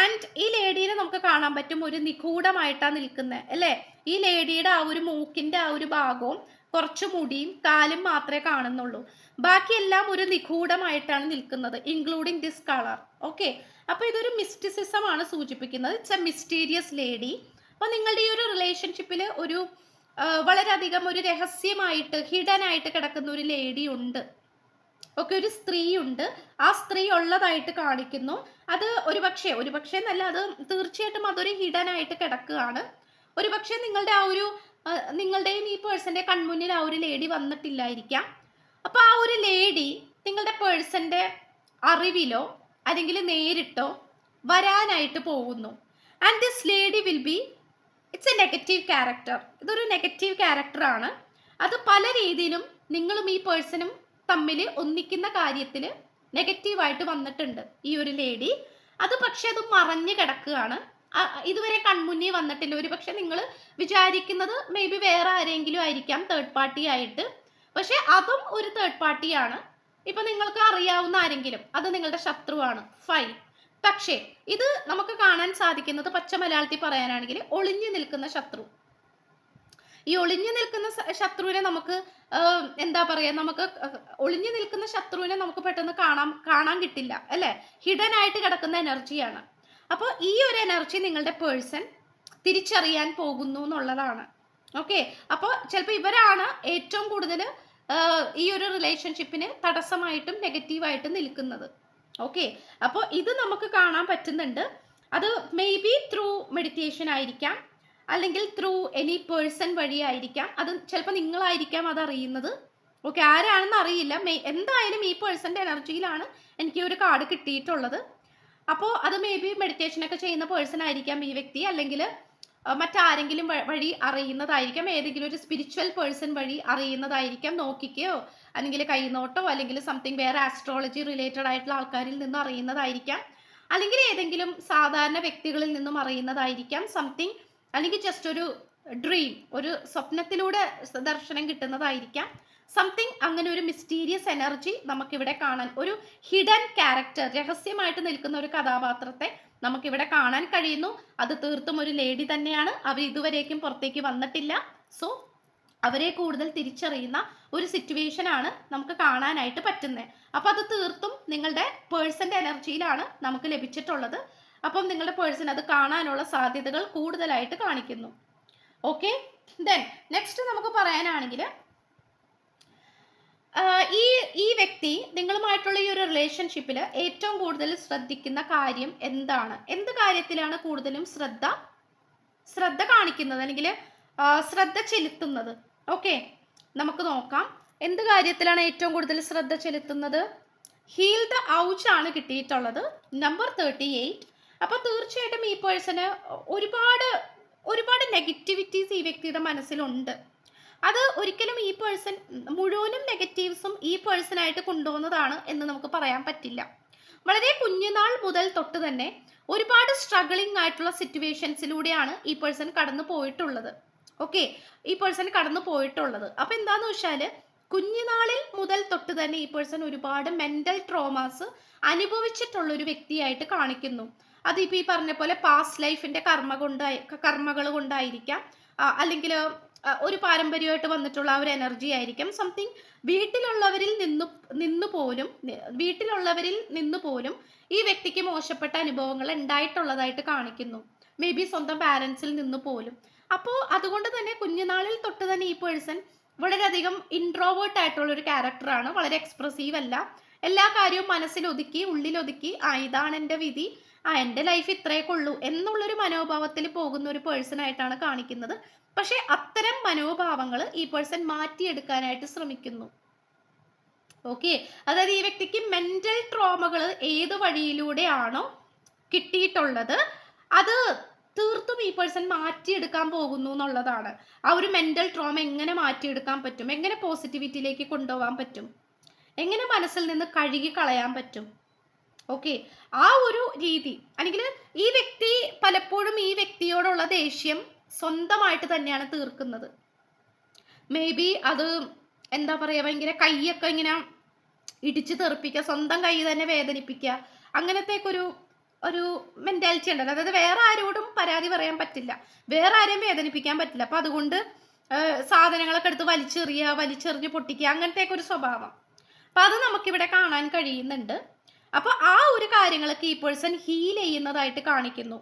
and ഈ ലേഡീനെ നമുക്ക് കാണാൻ പറ്റും. ഒരു നിഗൂഢമായിട്ടാണ് നിൽക്കുന്നത് അല്ലേ? ഈ ലേഡിയുടെ ആ ഒരു മൂക്കിന്റെ ആ ഒരു ഭാഗവും കുറച്ച് മുടിയും കാലും മാത്രമേ കാണുന്നുള്ളൂ. ബാക്കിയെല്ലാം ഒരു നിഗൂഢമായിട്ടാണ് നിൽക്കുന്നത് ഇൻക്ലൂഡിങ് ദിസ് കളർ ഓക്കെ അപ്പൊ ഇതൊരു മിസ്റ്റിസിസം ആണ് സൂചിപ്പിക്കുന്നത്. ഇറ്റ്സ് എ മിസ്റ്റീരിയസ് ലേഡി അപ്പൊ നിങ്ങളുടെ ഈ ഒരു റിലേഷൻഷിപ്പിൽ ഒരു വളരെയധികം ഒരു രഹസ്യമായിട്ട് ഹിഡൻ ആയിട്ട് കിടക്കുന്ന ഒരു ലേഡി ഉണ്ട്. ഒക്കെ ഒരു സ്ത്രീ ഉണ്ട് ആ സ്ത്രീ ഉള്ളതായിട്ട് കാണിക്കുന്നു. അത് ഒരുപക്ഷെ ഒരുപക്ഷെ എന്നല്ല അത് തീർച്ചയായിട്ടും അതൊരു ഹിഡൻ ആയിട്ട് കിടക്കുകയാണ് ഒരുപക്ഷെ നിങ്ങളുടെ ആ ഒരു നിങ്ങളുടെയും ഈ പേഴ്സന്റെ കൺമുന്നിൽ ആ ഒരു ലേഡി വന്നിട്ടില്ലായിരിക്കാം. അപ്പൊ ആ ഒരു ലേഡി നിങ്ങളുടെ പേഴ്സന്റെ അറിവിലോ അല്ലെങ്കിൽ നേരിട്ടോ വരാനായിട്ട് പോകുന്നു. And this lady will be it's a negative character ഇതൊരു നെഗറ്റീവ് ക്യാരക്ടറാണ് അത് പല രീതിയിലും നിങ്ങളും ഈ പേഴ്സണും തമ്മിൽ ഒന്നിക്കുന്ന കാര്യത്തിൽ നെഗറ്റീവായിട്ട് വന്നിട്ടുണ്ട് ഈ ഒരു ലേഡി അത് പക്ഷെ അത് മറഞ്ഞു കിടക്കുകയാണ്. ഇതുവരെ കൺമുന്നിൽ വന്നിട്ടില്ല. ഒരു പക്ഷെ നിങ്ങൾ വിചാരിക്കുന്നത് മേ ബി വേറെ ആരെങ്കിലും ആയിരിക്കാം തേർഡ് പാർട്ടി ആയിട്ട്. പക്ഷെ അതും ഒരു തേർഡ് പാർട്ടിയാണ് ഇപ്പൊ നിങ്ങൾക്ക് അറിയാവുന്ന ആരെങ്കിലും അത് നിങ്ങളുടെ ശത്രുവാണ്. ഫൈൻ പക്ഷേ ഇത് നമുക്ക് കാണാൻ സാധിക്കുന്നത് പച്ച മലയാളത്തിൽ പറയാനാണെങ്കിൽ ഒളിഞ്ഞു നിൽക്കുന്ന ശത്രു. ഈ ഒളിഞ്ഞു നിൽക്കുന്ന ശത്രുവിനെ നമുക്ക് എന്താ പറയാ നമുക്ക് ഒളിഞ്ഞു നിൽക്കുന്ന ശത്രുവിനെ നമുക്ക് പെട്ടെന്ന് കാണാൻ കാണാൻ കിട്ടില്ല അല്ലെ? ഹിഡൻ ആയിട്ട് കിടക്കുന്ന എനർജിയാണ് അപ്പോൾ ഈ ഒരു എനർജി നിങ്ങളുടെ പേഴ്സൺ തിരിച്ചറിയാൻ പോകുന്നു എന്നുള്ളതാണ്. ഓക്കെ അപ്പോൾ ചിലപ്പോൾ ഇവരാണ് ഏറ്റവും കൂടുതൽ ഈ ഒരു റിലേഷൻഷിപ്പിന് തടസ്സമായിട്ടും നെഗറ്റീവായിട്ടും നിൽക്കുന്നത്. ഓക്കെ അപ്പോൾ ഇത് നമുക്ക് കാണാൻ പറ്റുന്നുണ്ട്. അത് മേ ബി ത്രൂ മെഡിറ്റേഷൻ ആയിരിക്കാം. അല്ലെങ്കിൽ ത്രൂ എനി പേഴ്സൺ വഴിയായിരിക്കാം അത് ചിലപ്പോൾ നിങ്ങളായിരിക്കാം അത് അറിയുന്നത്. ഓക്കെ ആരാണെന്ന് അറിയില്ല. എന്തായാലും ഈ പേഴ്സന്റെ എനർജിയിലാണ് എനിക്ക് ഒരു കാർഡ് കിട്ടിയിട്ടുള്ളത്. അപ്പോൾ അത് മേ ബി മെഡിറ്റേഷനൊക്കെ ചെയ്യുന്ന പേഴ്സൺ ആയിരിക്കാം ഈ വ്യക്തി. അല്ലെങ്കിൽ മറ്റാരെങ്കിലും വഴി അറിയുന്നതായിരിക്കാം. ഏതെങ്കിലും ഒരു സ്പിരിച്വൽ പേഴ്സൺ വഴി അറിയുന്നതായിരിക്കാം. നോക്കിക്കയോ അല്ലെങ്കിൽ കൈനോട്ടോ അല്ലെങ്കിൽ സംതിങ് വേറെ ആസ്ട്രോളജി റിലേറ്റഡ് ആയിട്ടുള്ള ആൾക്കാരിൽ നിന്നും അറിയുന്നതായിരിക്കാം. അല്ലെങ്കിൽ ഏതെങ്കിലും സാധാരണ വ്യക്തികളിൽ നിന്നും അറിയുന്നതായിരിക്കാം. സംതിങ് അല്ലെങ്കിൽ ജസ്റ്റ് ഒരു ഡ്രീം ഒരു സ്വപ്നത്തിലൂടെ ദർശനം കിട്ടുന്നതായിരിക്കാം. സംതിങ് അങ്ങനെ ഒരു മിസ്റ്റീരിയസ് എനർജി നമുക്കിവിടെ കാണാൻ ഒരു ഹിഡൻ ക്യാരക്ടർ രഹസ്യമായിട്ട് നിൽക്കുന്ന ഒരു കഥാപാത്രത്തെ നമുക്കിവിടെ കാണാൻ കഴിയുന്നു. അത് തീർത്തും ഒരു ലേഡി തന്നെയാണ്. അവർ ഇതുവരേക്കും പുറത്തേക്ക് വന്നിട്ടില്ല. സോ അവരെ കൂടുതൽ തിരിച്ചറിയുന്ന ഒരു സിറ്റുവേഷൻ ആണ് നമുക്ക് കാണാനായിട്ട് പറ്റുന്നത്. അപ്പം അത് തീർത്തും നിങ്ങളുടെ പേഴ്സന്റെ എനർജിയിലാണ് നമുക്ക് ലഭിച്ചിട്ടുള്ളത്. അപ്പം നിങ്ങളുടെ പേഴ്സൺ അത് കാണാനുള്ള സാധ്യതകൾ കൂടുതലായിട്ട് കാണിക്കുന്നു. ഓക്കെ ദെൻ നെക്സ്റ്റ് നമുക്ക് പറയാനാണെങ്കിൽ ഈ ഈ വ്യക്തി നിങ്ങളുമായിട്ടുള്ള ഈ ഒരു റിലേഷൻഷിപ്പിൽ ഏറ്റവും കൂടുതൽ ശ്രദ്ധിക്കുന്ന കാര്യം എന്താണ്? എന്ത് കാര്യത്തിലാണ് കൂടുതലും ശ്രദ്ധ ശ്രദ്ധ കാണിക്കുന്നത് അല്ലെങ്കിൽ ശ്രദ്ധ ചെലുത്തുന്നത്? ഓക്കെ നമുക്ക് നോക്കാം. എന്ത് കാര്യത്തിലാണ് ഏറ്റവും കൂടുതൽ ശ്രദ്ധ ചെലുത്തുന്നത്? ഹീൽ ദ ഔച്ച് ആണ് കിട്ടിയിട്ടുള്ളത്. നമ്പർ തേർട്ടി എയ്റ്റ് അപ്പോൾ തീർച്ചയായിട്ടും ഈ പേഴ്സണ് ഒരുപാട് ഒരുപാട് നെഗറ്റിവിറ്റീസ് ഈ വ്യക്തിയുടെ മനസ്സിലുണ്ട്. അത് ഒരിക്കലും ഈ പേഴ്സൺ മുഴുവനും നെഗറ്റീവ്സും ഈ പേഴ്സണായിട്ട് കൊണ്ടുപോകുന്നതാണ് എന്ന് നമുക്ക് പറയാൻ പറ്റില്ല. വളരെ കുഞ്ഞുനാൾ മുതൽ തൊട്ട് തന്നെ ഒരുപാട് സ്ട്രഗിളിംഗ് ആയിട്ടുള്ള സിറ്റുവേഷൻസിലൂടെയാണ് ഈ പേഴ്സൺ കടന്നു പോയിട്ടുള്ളത്. ഓക്കെ ഈ പേഴ്സൺ കടന്നു പോയിട്ടുള്ളത്. അപ്പം എന്താന്ന് വെച്ചാൽ കുഞ്ഞുനാളിൽ മുതൽ തൊട്ട് തന്നെ ഈ പേഴ്സൺ ഒരുപാട് മെന്റൽ ട്രോമാസ് അനുഭവിച്ചിട്ടുള്ള ഒരു വ്യക്തിയായിട്ട് കാണിക്കുന്നു. അതിപ്പോൾ ഈ പറഞ്ഞ പോലെ പാസ്റ്റ് ലൈഫിന്റെ കർമ്മ കൊണ്ടായി കർമ്മകൾ കൊണ്ടായിരിക്കാം. അല്ലെങ്കിൽ ഒരു പാരമ്പര്യമായിട്ട് വന്നിട്ടുള്ള ഒരു എനർജി ആയിരിക്കും. സംതിങ് വീട്ടിലുള്ളവരിൽ നിന്നു നിന്ന് പോലും വീട്ടിലുള്ളവരിൽ നിന്ന് പോലും ഈ വ്യക്തിക്ക് മോശപ്പെട്ട അനുഭവങ്ങൾ ഉണ്ടായിട്ടുള്ളതായിട്ട് കാണിക്കുന്നു. മേ ബി സ്വന്തം പാരൻസിൽ നിന്ന് പോലും. അപ്പോൾ അതുകൊണ്ട് തന്നെ കുഞ്ഞുനാളിൽ തൊട്ട് തന്നെ ഈ പേഴ്സൺ വളരെയധികം ഇൻട്രോവേർട്ട് ആയിട്ടുള്ള ഒരു ക്യാരക്ടറാണ് വളരെ എക്സ്പ്രസീവ് അല്ല. എല്ലാ കാര്യവും ഉള്ളിൽ ഒതുക്കി ആ ഇതാണ് എന്റെ വിധി. ആ എന്റെ ലൈഫ് ഇത്രയൊക്കെ ഉള്ളൂ എന്നുള്ളൊരു മനോഭാവത്തിൽ പോകുന്ന ഒരു പേഴ്സൺ ആയിട്ടാണ് കാണിക്കുന്നത്. പക്ഷെ അത്തരം മനോഭാവങ്ങൾ ഈ പേഴ്സൺ മാറ്റിയെടുക്കാനായിട്ട് ശ്രമിക്കുന്നു. ഓക്കെ അതായത് ഈ വ്യക്തിക്ക് മെന്റൽ ട്രോമകൾ ഏത് വഴിയിലൂടെയാണോ കിട്ടിയിട്ടുള്ളത് അത് തീർത്തും ഈ പേഴ്സൺ മാറ്റിയെടുക്കാൻ പോകുന്നു എന്നുള്ളതാണ്. ആ ഒരു മെന്റൽ ട്രോമ എങ്ങനെ മാറ്റിയെടുക്കാൻ പറ്റും? എങ്ങനെ പോസിറ്റിവിറ്റിയിലേക്ക് കൊണ്ടുപോകാൻ പറ്റും? എങ്ങനെ മനസ്സിൽ നിന്ന് കഴുകി കളയാൻ പറ്റും? ഓക്കെ ആ ഒരു രീതി. അല്ലെങ്കിൽ ഈ വ്യക്തി പലപ്പോഴും ഈ വ്യക്തിയോടുള്ള ദേഷ്യം സ്വന്തമായിട്ട് തന്നെയാണ് തീർക്കുന്നത്. മേ ബി അത് എന്താ പറയുക ഭയങ്കര കൈയൊക്കെ ഇങ്ങനെ ഇടിച്ച് തെറിപ്പിക്കുക സ്വന്തം കൈ തന്നെ വേദനിപ്പിക്കുക അങ്ങനത്തേക്കൊരു ഒരു മെന്റാലിറ്റി ഉണ്ടല്ലോ. അതായത് വേറെ ആരോടും പരാതി പറയാൻ പറ്റില്ല. വേറെ ആരെയും വേദനിപ്പിക്കാൻ പറ്റില്ല. അപ്പം അതുകൊണ്ട് സാധനങ്ങളൊക്കെ എടുത്ത് വലിച്ചെറിയുക വലിച്ചെറിഞ്ഞ് പൊട്ടിക്കുക അങ്ങനത്തേക്ക് ഒരു സ്വഭാവം. അപ്പം അത് നമുക്കിവിടെ കാണാൻ കഴിയുന്നുണ്ട്. അപ്പോൾ ആ ഒരു കാര്യങ്ങളൊക്കെ ഈ പേഴ്സൺ ഹീൽ ചെയ്യുന്നതായിട്ട് കാണിക്കുന്നു.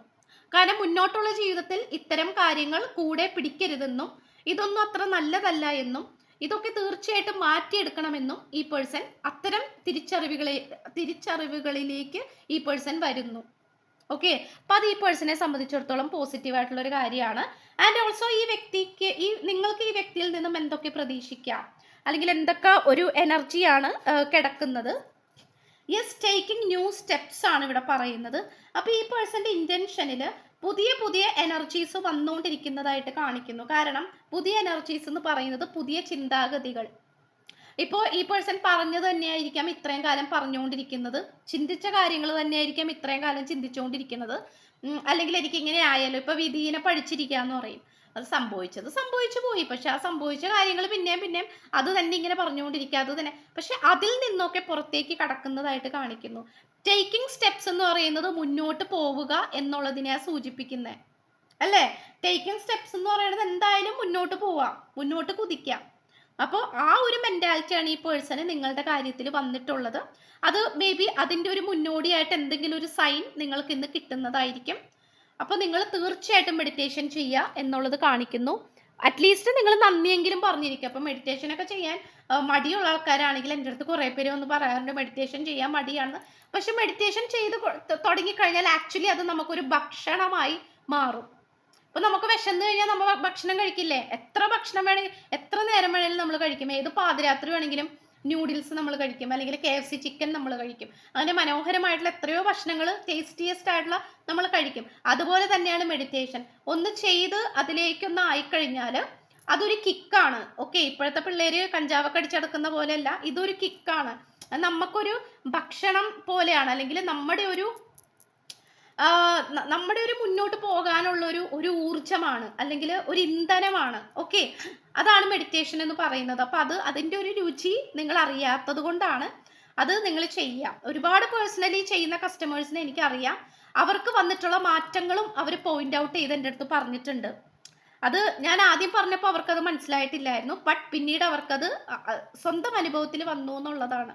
കാരണം മുന്നോട്ടുള്ള ജീവിതത്തിൽ ഇത്തരം കാര്യങ്ങൾ കൂടെ പിടിക്കരുതെന്നും ഇതൊന്നും അത്ര നല്ലതല്ല എന്നും ഇതൊക്കെ തീർച്ചയായിട്ടും മാറ്റിയെടുക്കണമെന്നും ഈ പേഴ്സൺ അത്തരം തിരിച്ചറിവുകളെ തിരിച്ചറിവുകളിലേക്ക് ഈ പേഴ്സൺ വരുന്നു. ഓക്കെ? അപ്പം അത് ഈ പേഴ്സണെ സംബന്ധിച്ചിടത്തോളം പോസിറ്റീവ് ആയിട്ടുള്ള ഒരു കാര്യമാണ്. ആൻഡ് ഓൾസോ ഈ വ്യക്തിക്ക് ഈ നിങ്ങൾക്ക് ഈ വ്യക്തിയിൽ നിന്നും എന്തൊക്കെ പ്രതീക്ഷിക്കാം? അല്ലെങ്കിൽ എന്തൊക്കെ ഒരു എനർജിയാണ് കിടക്കുന്നത്? യെസ് ടേക്കിംഗ് ന്യൂ സ്റ്റെപ്സ് ആണ് ഇവിടെ പറയുന്നത്. അപ്പോൾ ഈ പേഴ്സന്റെ ഇന്റൻഷനിൽ പുതിയ പുതിയ എനർജീസ് വന്നുകൊണ്ടിരിക്കുന്നതായിട്ട് കാണിക്കുന്നു. കാരണം പുതിയ എനർജീസ് എന്ന് പറയുന്നത് പുതിയ ചിന്താഗതികൾ. ഇപ്പോൾ ഈ പേഴ്സൺ പറഞ്ഞത് തന്നെയായിരിക്കാം ഇത്രയും കാലം പറഞ്ഞുകൊണ്ടിരിക്കുന്നത്. ചിന്തിച്ച കാര്യങ്ങൾ തന്നെയായിരിക്കാം ഇത്രയും കാലം ചിന്തിച്ചുകൊണ്ടിരിക്കുന്നത്. അല്ലെങ്കിൽ എനിക്ക് ഇങ്ങനെ ആയാലോ? ഇപ്പൊ വിധീനെ പഠിച്ചിരിക്കുക എന്ന് പറയും. അത് സംഭവിച്ചത്. സംഭവിച്ചു പോയി. പക്ഷെ ആ സംഭവിച്ച കാര്യങ്ങൾ പിന്നെയും പിന്നെയും അത് തന്നെ ഇങ്ങനെ പറഞ്ഞുകൊണ്ടിരിക്കുക. അത് തന്നെ. പക്ഷെ അതിൽ നിന്നൊക്കെ പുറത്തേക്ക് കടക്കുന്നതായിട്ട് കാണിക്കുന്നു. ടേക്കിംഗ് സ്റ്റെപ്സ് എന്ന് പറയുന്നത് മുന്നോട്ട് പോവുക എന്നുള്ളതിനെ സൂചിപ്പിക്കുന്നത് അല്ലേ? ടേക്കിംഗ് സ്റ്റെപ്സ് എന്ന് പറയുന്നത് എന്തായാലും മുന്നോട്ട് പോവാം. മുന്നോട്ട് കുതിക്കാം. അപ്പോൾ ആ ഒരു മെന്റാലിറ്റിയാണ് ഈ പേഴ്സണ് നിങ്ങളുടെ കാര്യത്തിൽ വന്നിട്ടുള്ളത്. അത് മേ ബി അതിന്റെ ഒരു മുന്നോടിയായിട്ട് എന്തെങ്കിലും ഒരു സൈൻ നിങ്ങൾക്ക് ഇന്ന് കിട്ടുന്നതായിരിക്കും. അപ്പോൾ നിങ്ങൾ തീർച്ചയായിട്ടും മെഡിറ്റേഷൻ ചെയ്യുക എന്നുള്ളത് കാണിക്കുന്നു. അറ്റ്ലീസ്റ്റ് നിങ്ങൾ നന്ദിയെങ്കിലും പറഞ്ഞിരിക്കുക. അപ്പോൾ മെഡിറ്റേഷൻ ഒക്കെ ചെയ്യാൻ മടിയുള്ള ആൾക്കാരാണെങ്കിൽ എന്റെ അടുത്ത് കുറേ പേര് ഒന്ന് പറയാറുണ്ട് മെഡിറ്റേഷൻ ചെയ്യാൻ മടിയാണ്. പക്ഷെ മെഡിറ്റേഷൻ ചെയ്ത് തുടങ്ങിക്കഴിഞ്ഞാൽ ആക്ച്വലി അത് നമുക്കൊരു ഭക്ഷണമായി മാറും. അപ്പൊ നമുക്ക് വിശന്ന് കഴിഞ്ഞാൽ നമ്മൾ ഭക്ഷണം കഴിക്കില്ലേ? എത്ര ഭക്ഷണം വേണമെങ്കിൽ എത്ര നേരം വേണമെങ്കിലും നമ്മൾ കഴിക്കും. ഏത് പാതിരാത്രി വേണമെങ്കിലും ന്യൂഡിൽസ് നമ്മൾ കഴിക്കും. അല്ലെങ്കിൽ കെ എഫ് സി ചിക്കൻ നമ്മൾ കഴിക്കും. അങ്ങനെ മനോഹരമായിട്ടുള്ള എത്രയോ ഭക്ഷണങ്ങൾ ടേസ്റ്റിയസ്റ്റ് ആയിട്ടുള്ള നമ്മൾ കഴിക്കും. അതുപോലെ തന്നെയാണ് മെഡിറ്റേഷൻ ഒന്ന് ചെയ്ത് അതിലേക്കൊന്ന് ആയിക്കഴിഞ്ഞാൽ അതൊരു കിക്കാണ് ഓക്കെ ഇപ്പോഴത്തെ പിള്ളേര് കഞ്ചാവൊക്കെ അടിച്ചടക്കുന്ന പോലെയല്ല. ഇതൊരു കിക്കാണ് നമുക്കൊരു ഭക്ഷണം പോലെയാണ്. അല്ലെങ്കിൽ നമ്മുടെ ഒരു നമ്മുടെ ഒരു മുന്നോട്ട് പോകാനുള്ള ഒരു ഒരു ഊർജമാണ് അല്ലെങ്കിൽ ഒരു ഇന്ധനമാണ്. ഓക്കെ? അതാണ് മെഡിറ്റേഷൻ എന്ന് പറയുന്നത്. അപ്പൊ അത് അതിന്റെ ഒരു രുചി നിങ്ങൾ അറിയാത്തത് കൊണ്ടാണ് അത് നിങ്ങൾ ചെയ്യാം ഒരുപാട് പേഴ്സണലി ചെയ്യുന്ന കസ്റ്റമേഴ്സിനെ എനിക്കറിയാം. അവർക്ക് വന്നിട്ടുള്ള മാറ്റങ്ങളും അവർ പോയിന്റ് ഔട്ട് ചെയ്ത് എന്റെ അടുത്ത് പറഞ്ഞിട്ടുണ്ട്. അത് ഞാൻ ആദ്യം പറഞ്ഞപ്പോൾ അവർക്കത് മനസ്സിലായിട്ടില്ലായിരുന്നു. ബട്ട് പിന്നീട് അവർക്കത് സ്വന്തം അനുഭവത്തിൽ വന്നു എന്നുള്ളതാണ്.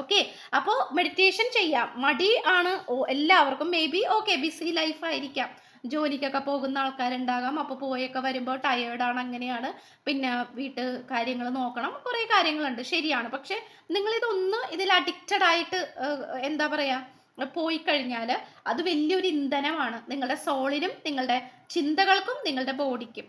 ഓക്കെ അപ്പോൾ മെഡിറ്റേഷൻ ചെയ്യാം. മടി ആണ് എല്ലാവർക്കും may be okay busy life ആയിരിക്കാം. ജോലിക്കൊക്കെ പോകുന്ന ആൾക്കാരുണ്ടാകാം. അപ്പോൾ പോയൊക്കെ വരുമ്പോൾ ടയേർഡാണ് അങ്ങനെയാണ്. പിന്നെ വീട്ട് കാര്യങ്ങൾ നോക്കണം. കുറേ കാര്യങ്ങളുണ്ട്. ശരിയാണ്. പക്ഷേ നിങ്ങളിതൊന്ന് ഇതിൽ അഡിക്റ്റഡ് ആയിട്ട് എന്താ പറയുക പോയി കഴിഞ്ഞാൽ അത് വലിയൊരു ഇന്ധനമാണ്. നിങ്ങളുടെ സോളിനും നിങ്ങളുടെ ചിന്തകൾക്കും നിങ്ങളുടെ ബോഡിക്കും.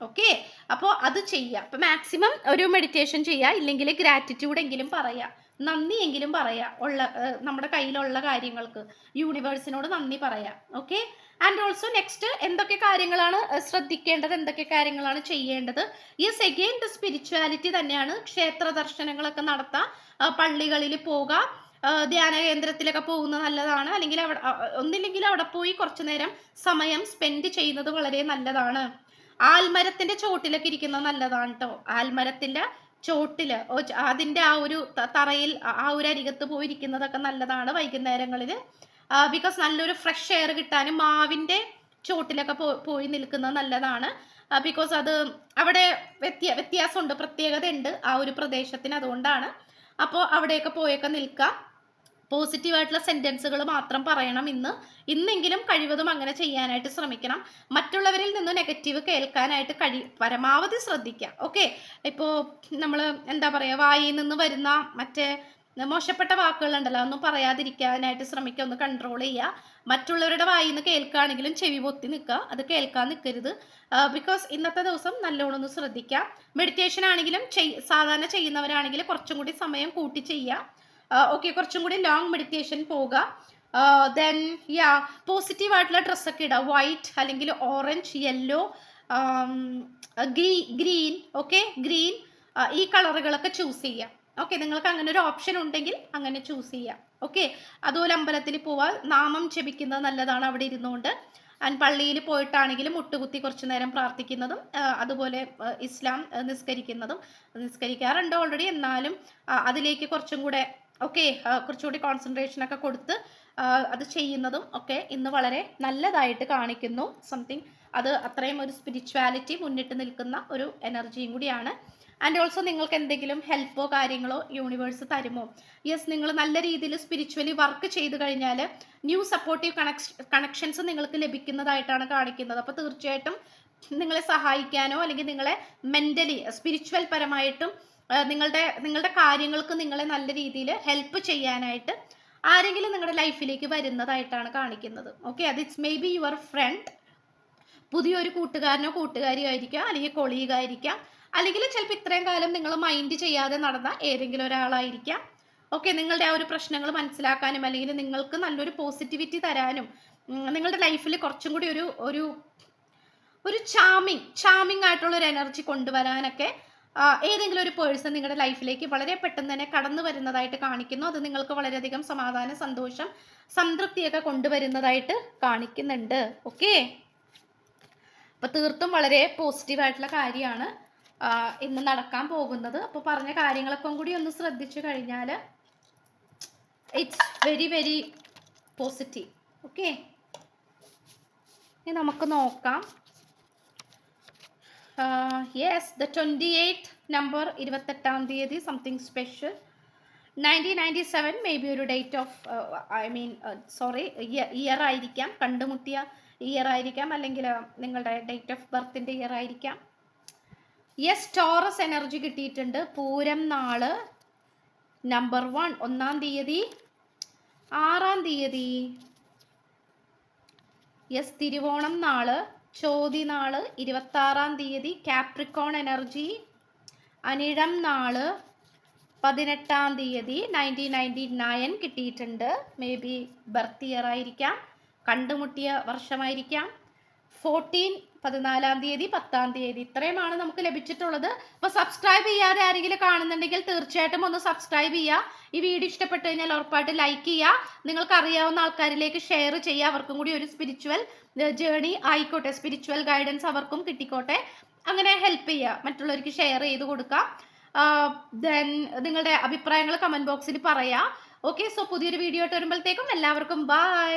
ഓക്കെ അപ്പോൾ അത് ചെയ്യുക അപ്പോൾ മാക്സിമം ഒരു മെഡിറ്റേഷൻ ചെയ്യുക ഇല്ലെങ്കിൽ ഗ്രാറ്റിറ്റ്യൂഡ് എങ്കിലും പറയുക നന്ദിയെങ്കിലും പറയാ ഉള്ള നമ്മുടെ കയ്യിലുള്ള കാര്യങ്ങൾക്ക്. യൂണിവേഴ്സിനോട് നന്ദി പറയാം ഓക്കെ? ആൻഡ് ഓൾസോ നെക്സ്റ്റ് എന്തൊക്കെ കാര്യങ്ങളാണ് ശ്രദ്ധിക്കേണ്ടത് എന്തൊക്കെ കാര്യങ്ങളാണ് ചെയ്യേണ്ടത്? യെസ് എഗെയിൻ ദ സ്പിരിച്വാലിറ്റി തന്നെയാണ്. ക്ഷേത്ര ദർശനങ്ങളൊക്കെ നടത്താം പള്ളികളിൽ പോകാം ധ്യാന കേന്ദ്രത്തിലൊക്കെ പോകുന്നത് നല്ലതാണ്. അല്ലെങ്കിൽ അവിടെ ഒന്നില്ലെങ്കിൽ അവിടെ പോയി കുറച്ചു നേരം സമയം സ്പെൻഡ് ചെയ്യുന്നത് വളരെ നല്ലതാണ്. ആൽമരത്തിന്റെ ചോട്ടിലൊക്കെ ഇരിക്കുന്നത് നല്ലതാണ് കേട്ടോ ആൽമരത്തിന്റെ ചോട്ടിൽ. അതിന്റെ ആ ഒരു തറയിൽ ആ- ഒരു അരികത്ത് പോയിരിക്കുന്നതൊക്കെ നല്ലതാണ് വൈകുന്നേരങ്ങളിൽ ബിക്കോസ് നല്ലൊരു ഫ്രഷ് എയർ കിട്ടാനും മാവിന്റെ ചോട്ടിലൊക്കെ പോയി നിൽക്കുന്നത് നല്ലതാണ്. ബിക്കോസ് അത് അവിടെ വ്യത്യ വ്യത്യാസമുണ്ട് പ്രത്യേകത ഉണ്ട് ആ ഒരു പ്രദേശത്തിന് അതുകൊണ്ടാണ്. അപ്പോൾ അവിടെയൊക്കെ പോയൊക്കെ നിൽക്കാം. പോസിറ്റീവ് ആയിട്ടുള്ള സെന്റൻസുകൾ മാത്രം പറയണം ഇന്ന്. ഇന്നെങ്കിലും കഴിവതും അങ്ങനെ ചെയ്യാനായിട്ട് ശ്രമിക്കണം. മറ്റുള്ളവരിൽ നിന്ന് നെഗറ്റീവ് കേൾക്കാനായിട്ട് കഴി പരമാവധി ശ്രദ്ധിക്കാം ഓക്കെ ഇപ്പോൾ നമ്മൾ എന്താ പറയുക വായിൽ നിന്ന് വരുന്ന മറ്റേ മോശപ്പെട്ട വാക്കുകളുണ്ടല്ലോ ഒന്നും പറയാതിരിക്കാനായിട്ട് ശ്രമിക്കുക. ഒന്ന് കൺട്രോൾ ചെയ്യുക. മറ്റുള്ളവരുടെ വായിൽ നിന്ന് കേൾക്കുകയാണെങ്കിലും ചെവി പൊത്തി നിൽക്കുക. അത് കേൾക്കാൻ നിൽക്കരുത്. ബിക്കോസ് ഇന്നത്തെ ദിവസം നല്ലോണം ഒന്ന് ശ്രദ്ധിക്കാം മെഡിറ്റേഷൻ ആണെങ്കിലും സാധാരണ ചെയ്യുന്നവരാണെങ്കിൽ കുറച്ചും കൂടി സമയം കൂട്ടി ചെയ്യുക. ഓക്കെ കുറച്ചും കൂടി ലോങ് മെഡിറ്റേഷൻ പോവുക. ദെൻ യാ പോസിറ്റീവ് ആയിട്ടുള്ള ഡ്രസ്സൊക്കെ ഇടുക വൈറ്റ് അല്ലെങ്കിൽ orange yellow green green okay green ഈ കളറുകളൊക്കെ ചൂസ് ചെയ്യാം ഓക്കെ നിങ്ങൾക്ക് അങ്ങനെ ഒരു ഓപ്ഷൻ ഉണ്ടെങ്കിൽ അങ്ങനെ ചൂസ് ചെയ്യാം ഓക്കെ അതുപോലെ അമ്പലത്തിൽ പോവാൻ നാമം ജപിക്കുന്നത് നല്ലതാണ് അവിടെ ഇരുന്നുകൊണ്ട്. ആൻഡ് പള്ളിയിൽ പോയിട്ടാണെങ്കിലും മുട്ടുകുത്തി കുറച്ചു നേരം പ്രാർത്ഥിക്കുന്നതും അതുപോലെ ഇസ്ലാം നിസ്കരിക്കുന്നതും നിസ്കരിക്കാറുണ്ട് ഓൾറെഡി എന്നാലും അതിലേക്ക് കുറച്ചും കൂടെ ഓക്കെ കുറച്ചുകൂടി കോൺസെൻട്രേഷൻ ഒക്കെ കൊടുത്ത് അത് ചെയ്യുന്നതും ഒക്കെ ഇന്ന് വളരെ നല്ലതായിട്ട് കാണിക്കുന്നു. സംതിങ് അത് അത്രയും ഒരു സ്പിരിച്വാലിറ്റി മുന്നിട്ട് നിൽക്കുന്ന ഒരു എനർജിയും കൂടിയാണ്. ആൻഡ് ഓൾസോ നിങ്ങൾക്ക് എന്തെങ്കിലും ഹെൽപ്പോ കാര്യങ്ങളോ യൂണിവേഴ്സ് തരുമോ? യെസ് നിങ്ങൾ നല്ല രീതിയിൽ സ്പിരിച്വലി വർക്ക് ചെയ്ത് കഴിഞ്ഞാൽ ന്യൂ സപ്പോർട്ടീവ് കണക്ഷ കണക്ഷൻസ് നിങ്ങൾക്ക് ലഭിക്കുന്നതായിട്ടാണ് കാണിക്കുന്നത്. അപ്പോൾ തീർച്ചയായിട്ടും നിങ്ങളെ സഹായിക്കാനോ അല്ലെങ്കിൽ നിങ്ങളെ മെന്റലി സ്പിരിച്വൽ പരമായിട്ടും നിങ്ങളുടെ നിങ്ങളുടെ കാര്യങ്ങൾക്ക് നിങ്ങളെ നല്ല രീതിയിൽ ഹെൽപ്പ് ചെയ്യാനായിട്ട് ആരെങ്കിലും നിങ്ങളുടെ ലൈഫിലേക്ക് വരുന്നതായിട്ടാണ് കാണിക്കുന്നത്. ഓക്കെ അത് it's may be your friend പുതിയൊരു കൂട്ടുകാരനോ കൂട്ടുകാരിയോ ആയിരിക്കാം അല്ലെങ്കിൽ കൊളീഗ് ആയിരിക്കാം അല്ലെങ്കിൽ ചിലപ്പോൾ ഇത്രയും കാലം നിങ്ങൾ മൈൻഡ് ചെയ്യാതെ നടന്ന ഏതെങ്കിലും ഒരാളായിരിക്കാം. ഓക്കെ നിങ്ങളുടെ ആ ഒരു പ്രശ്നങ്ങൾ മനസ്സിലാക്കാനും അല്ലെങ്കിൽ നിങ്ങൾക്ക് നല്ലൊരു പോസിറ്റിവിറ്റി തരാനും നിങ്ങളുടെ ലൈഫിൽ കുറച്ചും കൂടി ഒരു ഒരു ഒരു ചാമിങ് ചാമിങ് ആയിട്ടുള്ള ഒരു എനർജി കൊണ്ടുവരാനൊക്കെ ഏതെങ്കിലും ഒരു പേഴ്സൺ നിങ്ങളുടെ ലൈഫിലേക്ക് വളരെ പെട്ടെന്ന് തന്നെ കടന്നു വരുന്നതായിട്ട് കാണിക്കുന്നു. അത് നിങ്ങൾക്ക് വളരെയധികം സമാധാനം സന്തോഷം സംതൃപ്തിയൊക്കെ കൊണ്ടുവരുന്നതായിട്ട് കാണിക്കുന്നുണ്ട്. ഓക്കെ അപ്പൊ തീർത്തും വളരെ പോസിറ്റീവായിട്ടുള്ള കാര്യമാണ് ഇന്ന് നടക്കാൻ പോകുന്നത്. അപ്പോൾ പറഞ്ഞ കാര്യങ്ങളൊക്കെ കൂടി ഒന്ന് ശ്രദ്ധിച്ചു കഴിഞ്ഞാൽ it's very very positive okay നമുക്ക് നോക്കാം. Yes the twenty eight number ഇരുപത്തെട്ടാം തീയതി something special nineteen ninety seven maybe ഒരു date of I mean sorry year ആയിരിക്കാം കണ്ടുമുട്ടിയ ഇയർ ആയിരിക്കാം അല്ലെങ്കിൽ നിങ്ങളുടെ ഡേറ്റ് ഓഫ് ബർത്തിന്റെ ഇയർ ആയിരിക്കാം. യെസ് ടോറസ് എനർജി കിട്ടിയിട്ടുണ്ട് പൂരം നാൾ നമ്പർ വൺ ഒന്നാം തീയതി ആറാം തീയതി. യെസ് തിരുവോണം നാൾ ചോതി നാൾ ഇരുപത്താറാം തീയതി കാപ്രിക്കോൺ എനർജി അനിഴം നാൾ പതിനെട്ടാം തീയതി നയന്റീൻ നയന്റി നയൻ കിട്ടിയിട്ടുണ്ട്. മേ ബി ബർത്ത് ഇയർ ആയിരിക്കാം. കണ്ടുമുട്ടിയ വർഷമായിരിക്കാം. ഫോർട്ടീൻ പതിനാലാം തീയതി പത്താം തീയതി ഇത്രയുമാണ് നമുക്ക് ലഭിച്ചിട്ടുള്ളത്. അപ്പോൾ സബ്സ്ക്രൈബ് ചെയ്യാതെ ആരെങ്കിലും കാണുന്നുണ്ടെങ്കിൽ തീർച്ചയായിട്ടും ഒന്ന് സബ്സ്ക്രൈബ് ചെയ്യുക ഈ വീഡിയോ ഇഷ്ടപ്പെട്ടു കഴിഞ്ഞാൽ ഉറപ്പായിട്ട് ലൈക്ക് ചെയ്യുക നിങ്ങൾക്ക് അറിയാവുന്ന ആൾക്കാരിലേക്ക് ഷെയർ ചെയ്യുക അവർക്കും കൂടി ഒരു സ്പിരിച്വൽ ജേണി ആയിക്കോട്ടെ. സ്പിരിച്വൽ ഗൈഡൻസ് അവർക്കും കിട്ടിക്കോട്ടെ. അങ്ങനെ ഹെൽപ്പ് ചെയ്യുക മറ്റുള്ളവർക്ക് ഷെയർ ചെയ്ത് കൊടുക്കാം. ദെൻ നിങ്ങളുടെ അഭിപ്രായങ്ങൾ കമന്റ് ബോക്സിൽ പറയാം. ഓക്കെ സോ പുതിയൊരു വീഡിയോ ആയിട്ട് വരുമ്പോഴത്തേക്കും എല്ലാവർക്കും ബൈ